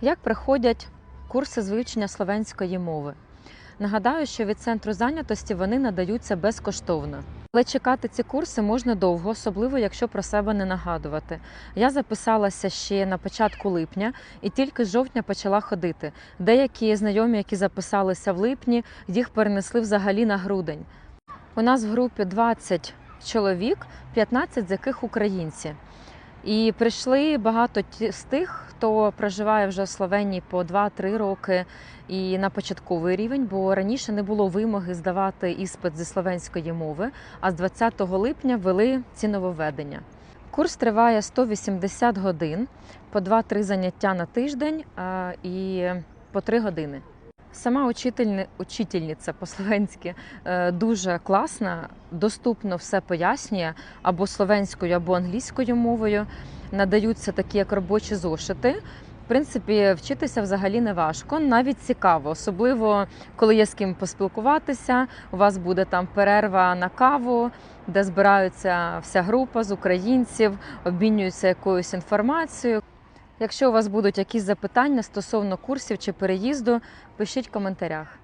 Як проходять курси з вивчення словенської мови? Нагадаю, що від центру зайнятості вони надаються безкоштовно. Але чекати ці курси можна довго, особливо якщо про себе не нагадувати. Я записалася ще на початку липня і тільки з жовтня почала ходити. Деякі знайомі, які записалися в липні, їх перенесли взагалі на грудень. У нас в групі 20 чоловік, 15 з яких українці. І прийшли багато з тих, хто проживає вже в Словенії по 2-3 роки і на початковий рівень, бо раніше не було вимоги здавати іспит зі словенської мови, а з 20 липня ввели ці нововведення. Курс триває 180 годин, по 2-3 заняття на тиждень і по 3 години. Сама учительни, учительниця по-словенськи е, дуже класна, доступно все пояснює або словенською, або англійською мовою. Надаються такі як робочі зошити. В принципі, вчитися взагалі не важко, навіть цікаво, особливо коли є з ким поспілкуватися. У вас буде там перерва на каву, де збираються вся група з українців, обмінюються якоюсь інформацією. Якщо у вас будуть якісь запитання стосовно курсів чи переїзду, пишіть в коментарях.